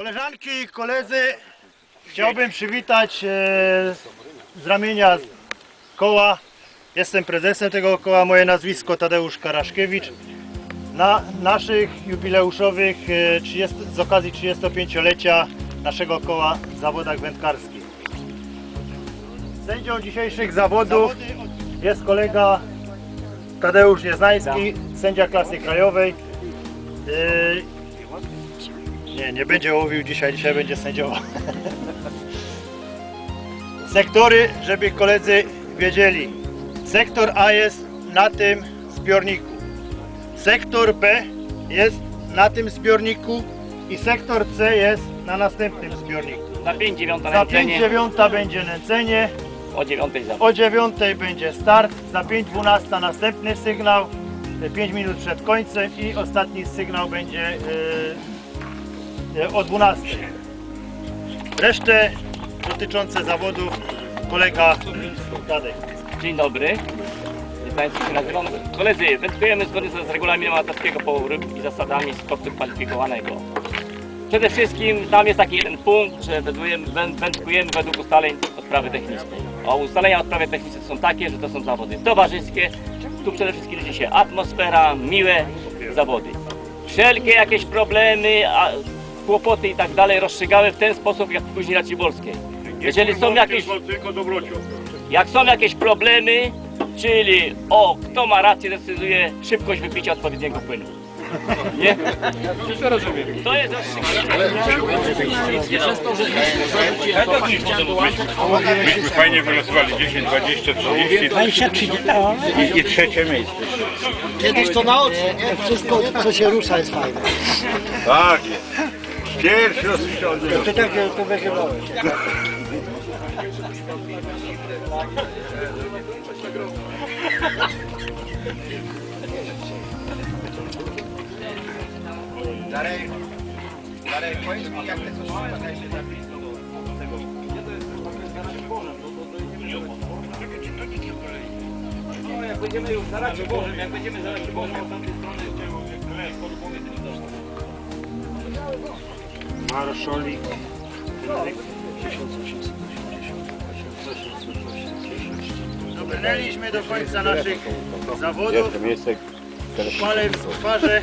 Koleżanki i koledzy, chciałbym przywitać e, z ramienia koła. Jestem prezesem tego koła, moje nazwisko Tadeusz Karaszkiewicz. Na naszych jubileuszowych e, 30, z okazji 35-lecia naszego koła w zawodach wędkarskich. Sędzią dzisiejszych zawodów jest kolega Tadeusz Nieznański, sędzia klasy krajowej. E, nie, nie będzie łowił dzisiaj, dzisiaj będzie sędziował. Sektory, żeby koledzy wiedzieli. Sektor A jest na tym zbiorniku. Sektor B jest na tym zbiorniku i sektor C jest na następnym zbiorniku. Za 5 dziewiąta Za 5 nęcenie, dziewiąta będzie nęcenie, o 9 za. o 9 będzie start, za 5 12 następny sygnał, 5 minut przed końcem i ostatni sygnał będzie yy, o 12. Resztę dotyczące zawodów kolega Tadek. Dzień dobry. Się nazywam. Koledzy, wędkujemy zgodnie z regulaminem amatorskiego połowu ryb i zasadami sportu kwalifikowanego. Przede wszystkim tam jest taki jeden punkt, że wędkujemy według ustaleń odprawy technicznej. A ustalenia odprawy technicznej są takie, że to są zawody towarzyskie. Tu przede wszystkim liczy się atmosfera, miłe zawody. Wszelkie jakieś problemy, a, kłopoty i tak dalej rozstrzygały w ten sposób jak w Kuźni Raciborskiej. Jeżeli są jakieś jak są jakieś problemy, czyli o, kto ma rację, decyduje szybkość wypicia odpowiedniego płynu. Nie? To jest Myśmy fajnie wylosowali 10, 20, 30 23 dało. i, i trzecie miejsce. Kiedyś to na oczy? Wszystko, co się rusza jest fajne. Tak jest. Pierwszy ostrzał. To tak to wygląda. jak będziemy już na racie Bożym, jak będziemy za racie Bożym, od tamtej strony Marszolik. Dobrnęliśmy do końca naszych zawodów. Palec w twarzy.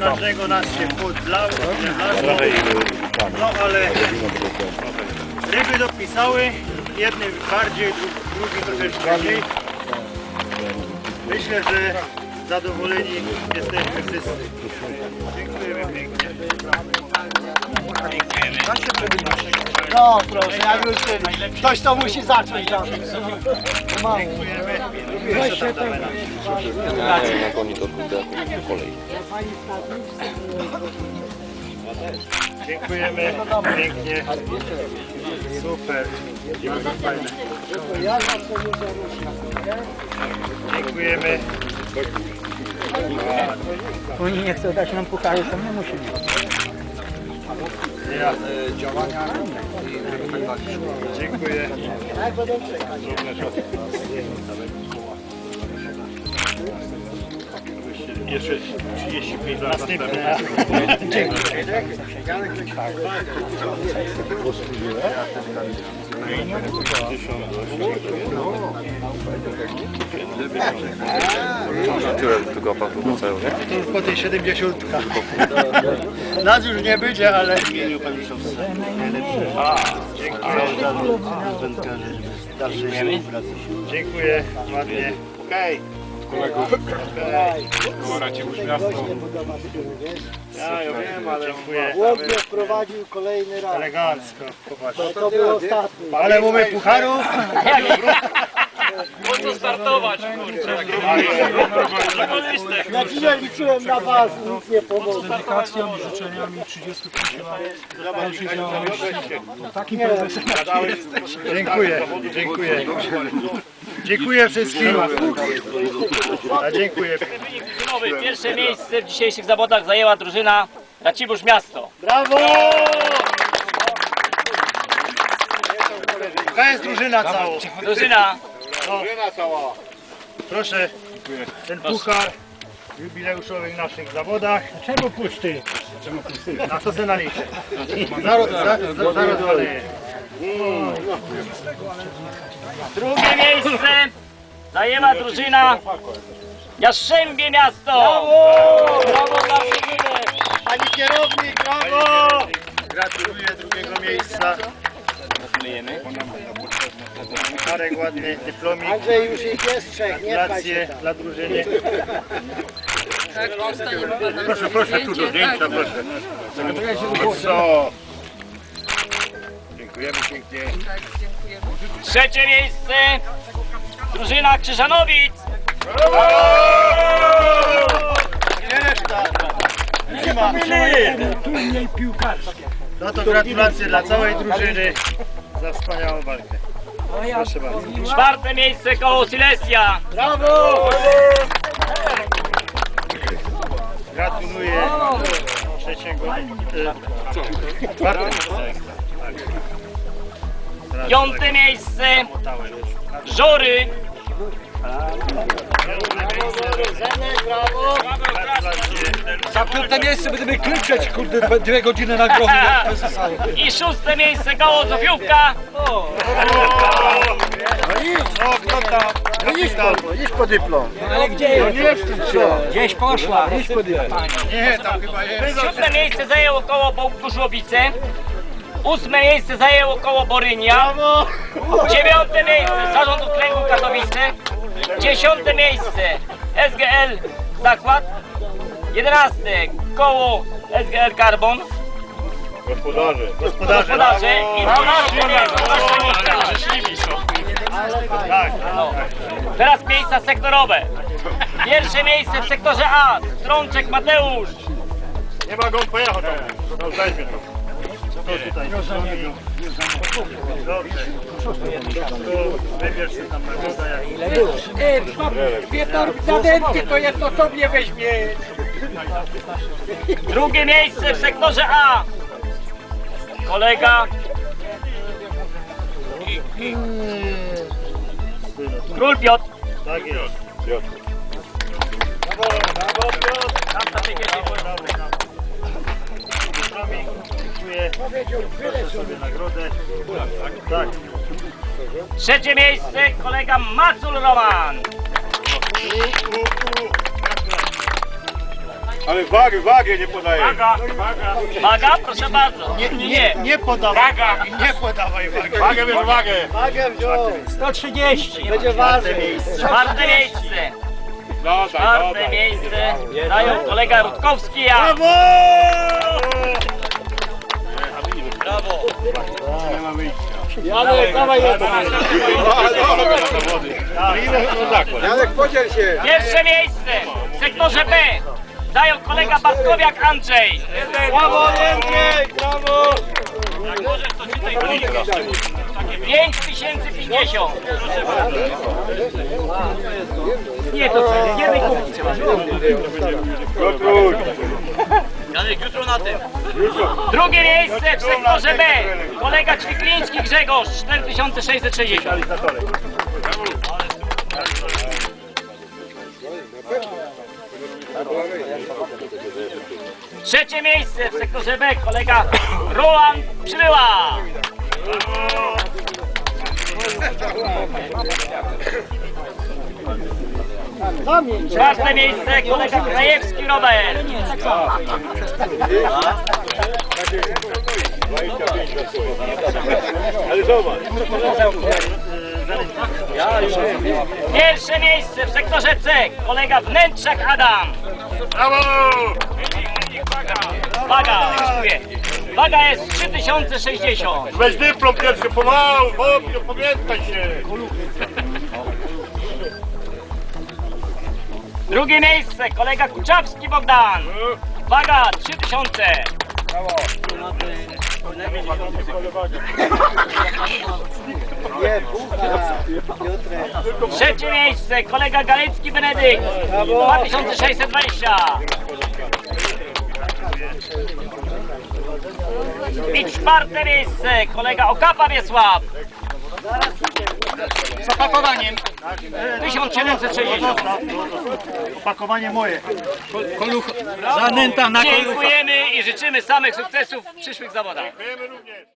Każdego nas się podlał. No ale ryby dopisały. Jedny bardziej, dru- drugi troszeczkę mniej. Myślę, że zadowoleni jesteśmy wszyscy. Dziękujemy pięknie. No proszę, jak już ktoś to musi zacząć zawsze. Dziękujemy. Weź się tam Jak oni to po kolei. Dziękujemy pięknie. Super. Fajne. Dziękujemy. Oni nie chcą dać nam puchary, to my musimy. Ja. Dziękuję. Jeszcze 35 lat Następne. Tyle tylko aparatu wracają, nie? To już po tej 70. Nas już nie będzie, ale... A, dziękuję. Dalszej Dziękuję, ładnie. Okej. Kołoracie już miasto. Ja, ja wiem, ale dziękuję. Łodnie wprowadził kolejny raz. Elegancko, popatrz. To był ostatni. Ale mamy pucharów. Po co startować, kurczę? Ja dzisiaj liczyłem na was, nic nie pomogło. dedykacją i życzeniami 35 lat naszej działalności. To takim prezesem Dziękuję, dziękuję. Dziękuję wszystkim. A dziękuję. Pierwsze miejsce w dzisiejszych zawodach zajęła drużyna Racibórz Miasto. Brawo! To jest drużyna cała. Drużyna Proszę, ten puchar jubileuszowych naszych zawodach. Czemu puszty? Czemu pusty? Na co se naliczy? Zaraz, zaraz. Drugie miejsce zajęła drużyna Jastrzębie Miasto. Brawo dla drużyny. Pani kierownik, brawo! Gratuluję drugiego miejsca. Gratulujemy. Marek ładny dyplomik. Andrzej już ich jest trzech, nie Gratulacje dla drużyny. Proszę, proszę tu do zdjęcia, proszę. Co? Dziękujemy pięknie. Trzecie miejsce drużyna Krzyżanowic. Gdzie reszta? Nie ma. No to gratulacje dla całej drużyny za wspaniałą walkę. Proszę bardzo. Czwarte miejsce koło Silesia. Gratuluję trzeciego. e, Czwarte miejsce. Piąte miejsce Motałem. Za piąte miejsce będziemy krzyczeć, kurde, dwie- godziny na zasady. I szóste miejsce koło Zofiówka. O, kto tam? Idź tam. Idź po dyplom. Gdzieś poszła. Nie, tam chyba jest. Siódme miejsce zajęło koło Bołkuszłowice. Ósme miejsce zajęło koło Borynia. Dziewiąte miejsce Zarząd Okręgu Katowice. Dziesiąte miejsce SGL Zakład. Jedenaste koło SGL Carbon. Gospodarze. Gospodarze. Gospodarze i dwanaście miejsce. Tak. Teraz miejsca sektorowe. Pierwsze miejsce w sektorze A. Strączek Mateusz. Nie ma go, on pojechał tam. No, to. To tutaj. Dobrze. Tu wybierz się tam nagroda jak Zadęty to jedno sobie weźmie. Drugie miejsce w sektorze A. Kolega. Król Piotr. Tak jest. Tam na tej wieży. Brawo, brawo. Dyplomik. Dziękuję. Proszę sobie nagrodę. Tak. Trzecie miejsce kolega Macul Roman. Ale wagę, wagę nie podaje. Waga. Waga, proszę bardzo. Nie, nie, nie podawaj. Nie podawaj wagi. Wagę, wiesz, wagę. Wagę wziął. 130. Będzie ważny. Czwarte miejsce. No, tak, no, Czwarte tak. miejsce dają kolega Rutkowski. Ja. Brawo! Nie ma wyjścia. Janek, dawaj jedno. Janek, podziel się. Pierwsze miejsce w sektorze B dają kolega Bartkowiak Andrzej. Brawo, Jędrek, brawo. 5050. Nie, to co? Jednej kupić trzeba. Piotruś. Drugie miejsce w sektorze B. Kolega Ćwikliński Grzegorz 4660. Trzecie miejsce w sektorze B. Kolega Roland Przybyła. Czwarte miejsce kolega Krajewski Robert. Ale zobacz. Pierwsze miejsce w sektorze C. Kolega Wnętrzak Adam. Brawo! Waga, dziękuję. Waga jest 3060. Weź dyplom pierwszy, pomału, chłopie, pamiętaj się. Drugie miejsce kolega Kuczawski Bogdan. Waga 3000. Nie, bucha. Piotrek. Trzecie miejsce kolega Galecki Benedykt. 2620. I czwarte miejsce kolega Okapa Wiesław. Z opakowaniem. 1760. Opakowanie moje. Dziękujemy i życzymy samych sukcesów w przyszłych zawodach. Dziękujemy również.